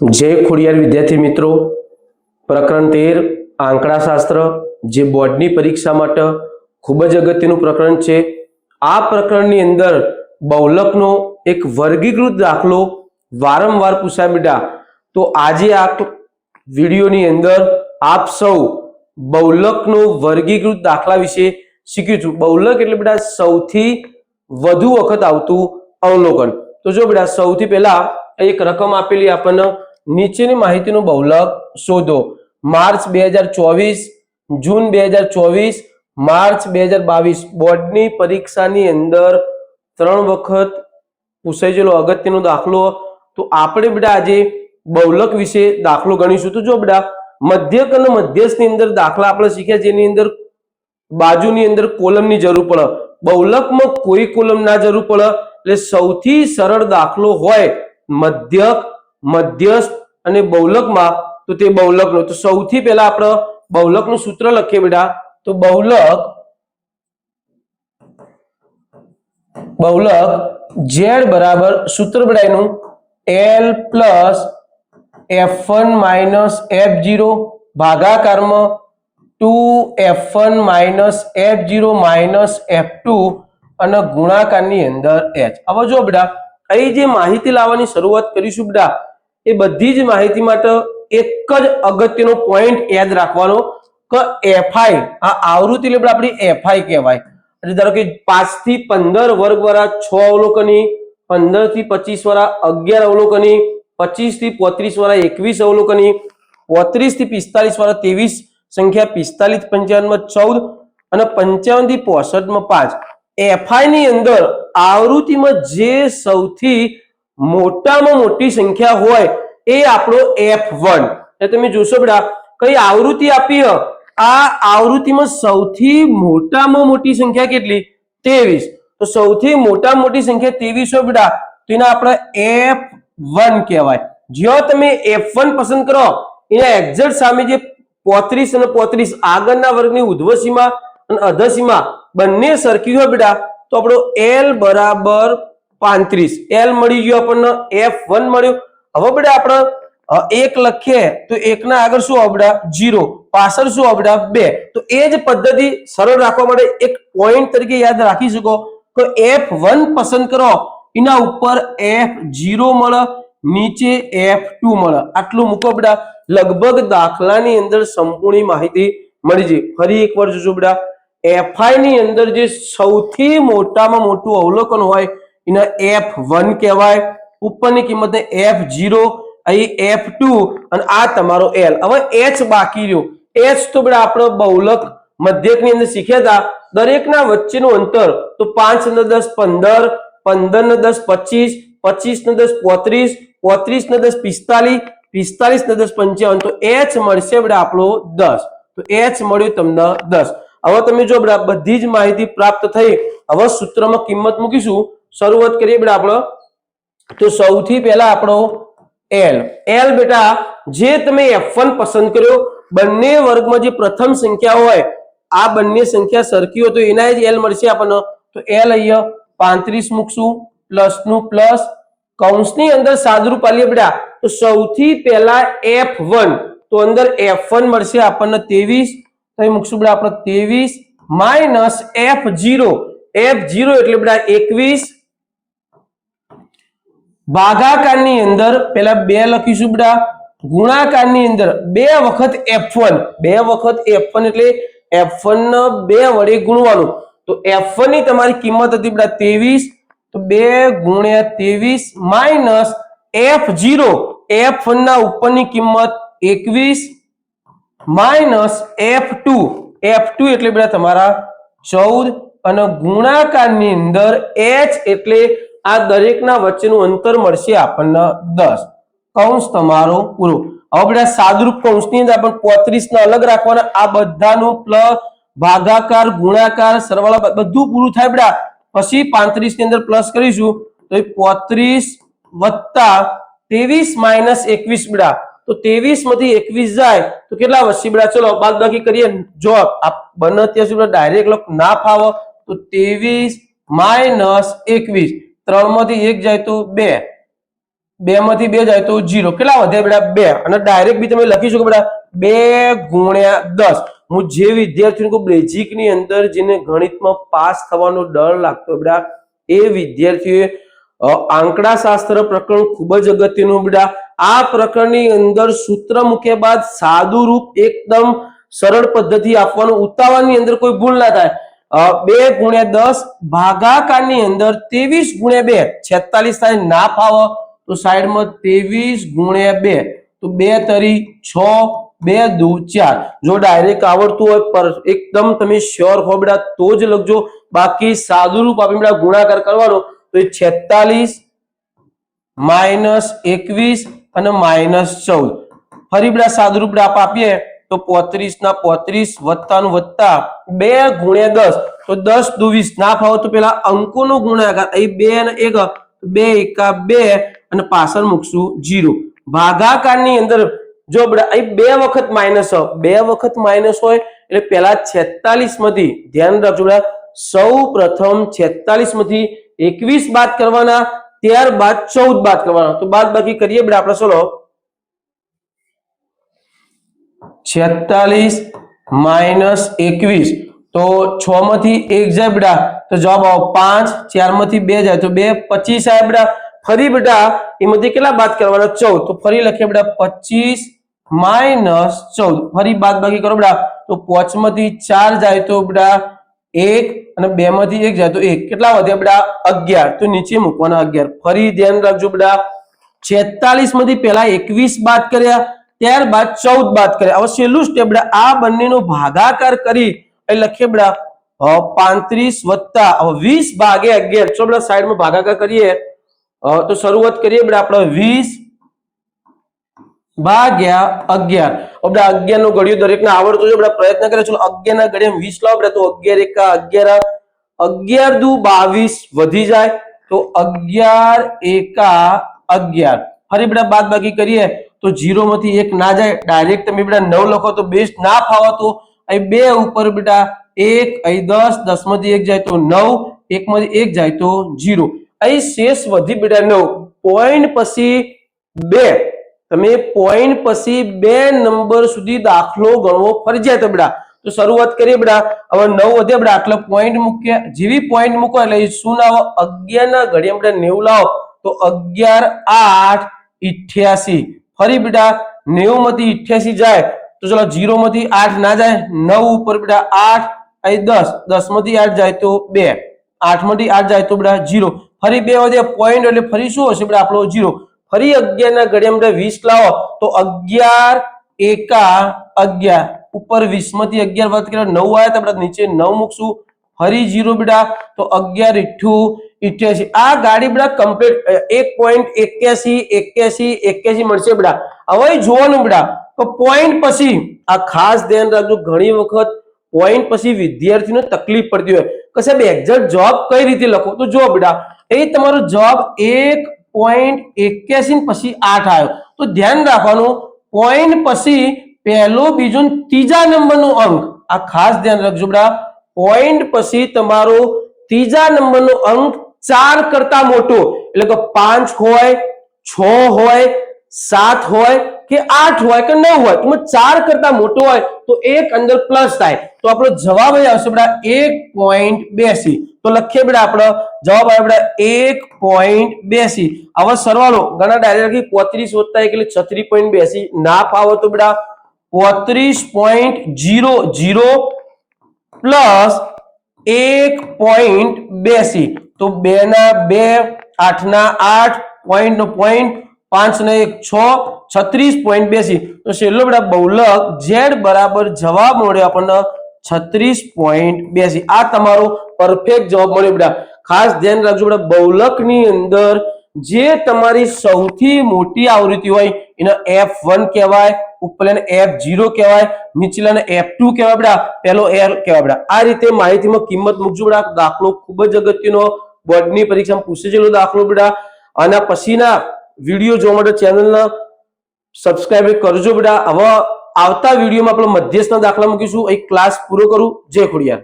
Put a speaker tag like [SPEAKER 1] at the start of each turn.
[SPEAKER 1] જય ખોડિયાર વિદ્યાર્થી મિત્રો. પ્રકરણ તેર, આંકડાશાસ્ત્ર. જે બોર્ડની પરીક્ષા માટે ખૂબ જ અગત્યનું પ્રકરણ છે. આ પ્રકરણની અંદર બહુલકનો એક વર્ગીકૃત દાખલો વારંવાર પૂછાય બેટા. તો આજે આ વિડીયોની અંદર આપ સૌ બહુલકનો વર્ગીકૃત દાખલા વિશે શીખીશું બહુલક એટલે બેટા સૌથી વધુ વખત આવતું અવલોકન. તો જો બેટા સૌથી પહેલા એક રકમ આપેલી આપણને નીચેની માહિતીનું બહુલક શોધો. માર્ચ બે હજાર ચોવીસ, જૂન બે હજાર ચોવીસ, માર્ચ બે હજાર બાવીસ. બોર્ડની પરીક્ષાની અંદર ત્રણ વખત પૂછાઈ ગયેલો અગત્યનો દાખલો. તો આપણે બધા આજે બહુલક વિશે દાખલો ગણીશું. તો જો બધા મધ્યક અને મધ્યસ્થની અંદર દાખલા આપણે શીખ્યા, જેની અંદર બાજુની અંદર કોલમની જરૂર પડે. બહુલકમાં કોઈ કોલમ ના જરૂર પડે. એટલે સૌથી સરળ દાખલો હોય મધ્યક, મધ્યસ્થ અને બહુલકમાં, તો તે બહુલકનો, તો સૌથી પહેલા આપણે બહુલકનું સૂત્ર લખીએ બેટા. તો બહુલક બહુલક ઝેડ બરાબર સૂત્ર બેટા એનું, L plus F one minus F zero ભાગાકારમાં two F one minus F zero minus F two અને ગુણાકારની અંદર એચ. હવે જો બેટા, અહીં જે માહિતી લાવવાની શરૂઆત કરીશું બેટા એ બધી જ માહિતી માટે એક જ અગત્યનો પોઈન્ટ યાદ રાખવાનો કે એફઆઈ આ આવૃત્તિ લેબલ આપણી એફઆઈ કહેવાય. એટલે ધારો કે પાંચથી પંદર વર્ગ વાળા છ અવલોકની, પંદરથી પચીસ વાળા અગિયાર અવલોકની, પચીસથી પોત્રીસ વાળા એકવીસ અવલોકની, પોત્રીસથી પિસ્તાલીસ વાળા ત્રેવીસ, સંખ્યા પિસ્તાલીસ પંચાવનમાં ચૌદ અને પંચાવનથી પોસઠમાં પાંચ. એફઆઈ ની અંદર આવૃત્તિમાં જે સૌથી મોટામાં મોટી સંખ્યા હોય એ આપણો એફ વન તમે જોશો બેટા, કઈ આવૃત્તિ આપી આ આવૃત્તિમાં સૌથી મોટામાં મોટી સંખ્યા કેટલી? ત્રેવીસ. તો સૌથી મોટામાં મોટી સંખ્યા ત્રેવીસ હોય બેટા, તો એને આપણે એફ વન કહેવાય. જ્યાં તમે એફ વન પસંદ કરો, એના એક્ઝેક્ટ સામે જે પોત્રીસ અને પોત્રીસ આગળના વર્ગની ઉધ્વ સીમા અને અધસીમા બંને સરખી હોય બેટા, તો આપણો એલ બરાબર પાંત્રીસ. એલ મળી ગયો આપણને એફ વન મળ્યો. હવે બધા આપણે એક લખીએ તો એકના આગળ શું આવડા? જીરો પાછળ શું આવડા? બે. તો એ જ પદ્ધતિ સરળ રાખવા માટે એક પોઈન્ટ તરીકે યાદ રાખી શકો કે એફ વન પસંદ કરો. એના ઉપર એફ જીરો મળે, નીચે એફ ટુ મળે. આટલું મૂકો બેટા લગભગ દાખલાની અંદર સંપૂર્ણ માહિતી મળી જાય. ફરી એકવાર જોજો બેટા એફઆઈ ની અંદર જે સૌથી મોટામાં મોટું અવલોકન હોય એને એફ વન કહેવાય. ઉપરની કિંમતને એફ જીરો અહીં એફ ટુ અને આ તમારો એલ હવે એચ બાકી રહ્યો. એચ તો બેટા આપણે બહુલક મધ્યકની અંદર શીખ્યા હતા. દરેકના વચ્ચેનું અંતર તો પાંચ ને દસ પંદર પંદર ને દસ પચીસ પચીસ ને દસ પોત્રીસ પોત્રીસ ને દસ પિસ્તાલીસ પિસ્તાલીસ ને દસ પંચાવન. તો એચ મળશે બેટા આપણો દસ. તો એચ મળ્યું તમને દસ. હવે તમે જો બેટા બધી જ માહિતી પ્રાપ્ત થઈ, હવે સૂત્રમાં કિંમત મૂકીશું. શરૂઆત કરીએ બેટા આપણો. તો સૌથી પહેલા આપણો એલ એલ બેટા, જે તમે F1 પસંદ કર્યો, બંને વર્ગમાં જે પ્રથમ સંખ્યા હોય, આ બંને સંખ્યા સરખી હોય તો એના જ એલ મળશે આપણને. તો એલ અહીંયા પાંત્રીસ મૂકશું પ્લસનું પ્લસ, કૌંસની અંદર સાદરૂપ આલીએ બેટા. તો સૌથી પહેલા એફ તો અંદર એફ મળશે આપણને ત્રેવીસ. તો અહીં મૂકશું બેટા આપણે ત્રેવીસ, minus F zero F zero એટલે બેટા એકવીસ. ભાગાકારની અંદર પેલા બે લખીશું બેટા. ગુણાકારની અંદર બે વખત F1 બે વખત F1 એટલે એફ ને બે વડે ગુણવાનું. તો એફની તમારી કિંમત હતી બધા ત્રેવીસ. તો બે ગુણ્યા 23 માઇનસ F0 F1 ના ઉપરની કિંમત 21 માઇનસ F2 F2 એટલે બધા તમારા ચૌદ. અને ગુણાકારની અંદર એચ એટલે આ દરેકના વચ્ચેનું અંતર મળશે આપણને દસ. કૌંસ તમારો પૂરો. હવે બધા સાદરૂપ કૌંસની અંદર આપણે 35 ને અલગ રાખવાના. આ બધાનું પ્લસ ભાગાકાર, ગુણાકાર, સરવાળા બધું પૂરું થાય બધા. પછી 35 ની અંદર પ્લસ કરીશું. તો એ 35 વત્તા 23 માઇનસ 21 બેટા તો 23 માંથી 21 જાય. તો કેટલા વધશે બેટા ચલો, બાદબાકી કરીએ. જો આ બને ત્યાં સુધી ડાયરેક્ટ લોક ના ફાવો. તો 23 માઇનસ 21 ત્રણમાંથી એક જાય તો બે. બે માંથી બે જાય તો જીરો. કેટલા વધે બેટા? બે. અને ડાયરેક્ટ બી તમે લખી શકો બેટા, બે ગુણ્યા દસ. હું જે વિદ્યાર્થીઓ બેઝિકની અંદર જેને ગણિતમાં પાસ થવાનો ડર લાગતો બેટા, એ વિદ્યાર્થીઓએ આંકડા શાસ્ત્ર પ્રકરણ ખૂબ જ અગત્યનું બેટા. આ પ્રકરણની અંદર સૂત્ર મૂક્યા બાદ સાદું રૂપ એકદમ સરળ પદ્ધતિ આપવાનું, ઉતાવળની અંદર કોઈ ભૂલ ના થાય. બે ગુણ્યા દસ ભાગાકારની અંદર ત્રેવીસ ગુણ્યા બે. છેતાલીસ થાય ના ફાવો તો સાઈડમાં ત્રેવીસ ગુણ્યા બે. તો બે તરી છ, બે દુ ચાર. જો ડાયરેક્ટ આવડતું હોય પર એકદમ તમે શ્યોર હો બેટા, તો જ લખજો. બાકી સાદું રૂપ આપી બેટા ગુણાકાર કરવાનો, તો એ છેતાલીસ માઇનસ એકવીસ અને માઇનસ ચૌદ. ફરી બેટા સાદું રૂપ આપ આપીએ. તો પોત્રીસ ના પોત્રીસ વત્તા નું વત્તા બે ગુણ્યા દસ. તો દસ દુવીસ. ના ફાવો તો પેલા અંકોનો ગુણાકાર. અહીં બે અને એક. બે એકા બે અને પાછળ મૂકશું જીરો. ભાગાકારની અંદર જો અહીં બે વખત માઇનસ બે વખત માઇનસ હોય, એટલે પેલા છેતાલીસમાંથી, ધ્યાન રાખજો સૌ પ્રથમ છેતાલીસમાંથી એકવીસ બાદ કરવાના, ત્યારબાદ ચૌદ બાદ કરવાના. તો બાદ બાકી કરીએ બેટા આપણે ચલો છેતાલીસ માઇનસ એકવીસ. તો છ માંથી એક જાય બેટા. તો જવાબ આવો પાંચ ચારમાંથી બે જાય. તો બે પચીસ આવે બેટા. ફરી બેટા, એમાંથી કેટલા બાદ કરવાના? ચૌદ. તો ફરી લખીએ બેટા પચીસ માઇનસ ચૌદ. ફરી બાદ બાકી કરો બેટા. તો પાંચમાંથી ચાર જાય તો બેટા એક અને બે માંથી એક જાય તો એક. કેટલા વધ્યા બેટા? અગિયાર. તો નીચે મૂકવાના અગિયાર. ફરી ધ્યાન રાખજો બેટા. છેતાલીસમાંથી પહેલા એકવીસ બાદ કર્યા. ત્યારબાદ ચૌદ બાદ કરે. હવે છેલ્લું સ્ટેપ બેટા આ બંનેનો ભાગાકાર કરી એટલે લખીએ બેટા પાંત્રીસ વત્તા વીસ ભાગે અગિયાર. ચો બેટા સાઈડમાં ભાગાકાર કરીએ. તો શરૂઆત કરીએ બધા આપણે વીસ ભાગ્યા અગિયાર. આપણે અગિયારનું ઘડિયો દરેકને આવડતું છે આપણે પ્રયત્ન કરે. ચલો અગિયાર ના વીસ લાવો તો અગિયાર એકા અગિયાર અગિયાર દુ બાવીસ વધી જાય. તો અગિયાર એકા અગિયાર. ફરી બધા બાદ બાકી કરીએ. તો જીરો માંથી એક ના જાય ડાયરેક્ટ તમે બેટા નવ લખો તો બેસ્ટ ના ફાવો તો અહીં બે ઉપર બેટા એક, અહીં દસ દસમાંથી એક જાય તો નવ એક માંથી એક જાય તો જીરો. અહીં શેષ વધી બેટા નવ. પોઈન્ટ પછી બે. તમે પોઈન્ટ પછી બે નંબર સુધી દાખલો ગણવો ફરજિયાત બેટા. તો શરૂઆત કરીએ બેટા. હવે નવ વધે બેટા. આટલો પોઈન્ટ મૂક્યા જેવી પોઈન્ટ મૂકો એટલે શું લાવો અગિયાર ના ઘડિયા બેટા નેવું લાવો. તો અગિયાર, આઠ, ઇઠ્યાસી. ફરી બેટા નેવું માંથી ઇઠ્યાસી જાય, તો ચલો જીરો માંથી આઠ ના જાય, નવ ઉપર બેટા આઠ, અહીં દસ દસમાંથી આઠ જાય તો બે આઠમાંથી આઠ જાય તો બેટા જીરો. ફરી બે વધે પોઈન્ટ એટલે ફરી શું હશે બેટા આપણો જીરો? ફરી અગિયાર ના ઘડિયા બેટા વીસ લાવો, તો અગિયાર એકા અગિયાર, ઉપર વીસમાંથી અગિયાર વાત કર્યા નવ આવ્યા તો આપણે નીચે નવ મૂકશું. ફરી જીરો બેટા, તો અગિયાર ઇઠ્ઠું ઇઠ્યાસી. આ ગાડી બધા કમ્પ્લીટ એક પોઈન્ટ એક્યાસી એક્યાસી એક્યાસી મળશે બડા. હવે જોવાનું બડા, તો પોઈન્ટ પછી, આ ખાસ ધ્યાન રાખજો, ઘણી વખત પોઈન્ટ પછી વિદ્યાર્થીને તકલીફ પડતી હોય. કે સાહેબ એક્ઝેક્ટ જવાબ કઈ રીતે લખો? તો જો બડા, એ તમારો જવાબ એક પોઈન્ટ એક્યાસી પછી આઠ આવ્યો. તો ધ્યાન રાખવાનું પોઈન્ટ પછી પહેલો, બીજો ત્રીજા નંબરનો અંક. આ ખાસ ધ્યાન રાખજો બડા. પોઈન્ટ પછી તમારો ત્રીજા નંબરનો અંક ચાર કરતા મોટો એટલે કે પાંચ હોય, છ હોય, સાત હોય કે આઠ હોય કે નવ હોય. તો ચાર કરતા મોટો હોય તો એક અંદર પ્લસ થાય. તો આપણો જવાબ અહીં આવશે બેટા એક પોઈન્ટ બેસી. તો લખીએ બેટા આપણો જવાબ આવે બેટા એક પોઈન્ટ બેસી. હવે સરવાળો, ઘણા ડાયરેક્ટ પોત્રીસ વત્તા એક એટલે છત્રીસ પોઈન્ટ બેસી. ના ફાવો તો બેટા પોત્રીસ પોઈન્ટ જીરો જીરો પ્લસ એક પોઈન્ટ બેસી. તો બે ના બે આઠ ના આઠ પોઈન્ટ નો પોઈન્ટ પાંચ ને એક છ, છત્રીસ પોઈન્ટ બેસી. તો છેલ્લો બેટા બહુલક ઝેડ બરાબર જવાબ મળ્યો આપણને છત્રીસ પોઈન્ટ બેસી. આ તમારો પરફેક્ટ જવાબ મળ્યો બેટા. ખાસ ધ્યાન રાખજો બેટા, બહુલકની અંદર જે તમારી સૌથી મોટી આવૃત્તિ હોય, એને એફ વન કહેવાય ઉપરને એફ ઝીરો કહેવાય, નીચલાને એફ ટુ કહેવાય બેટા. પહેલો એર કહેવાય બેટા. આ રીતે માહિતીમાં કિંમત મૂકજો બેટા. દાખલો ખૂબ જ અગત્યનો. બોર્ડની પરીક્ષામાં પૂછેલો દાખલો બેટા. આના પછીના વીડિયો જોવા માટે ચેનલના સબસ્ક્રાઈબ કરજો બેટા. હવે આવતા વિડીયોમાં આપણે મધ્યસ્થના દાખલા મૂકીશું. એક ક્લાસ પૂરો કરું. જય ખોડિયાર.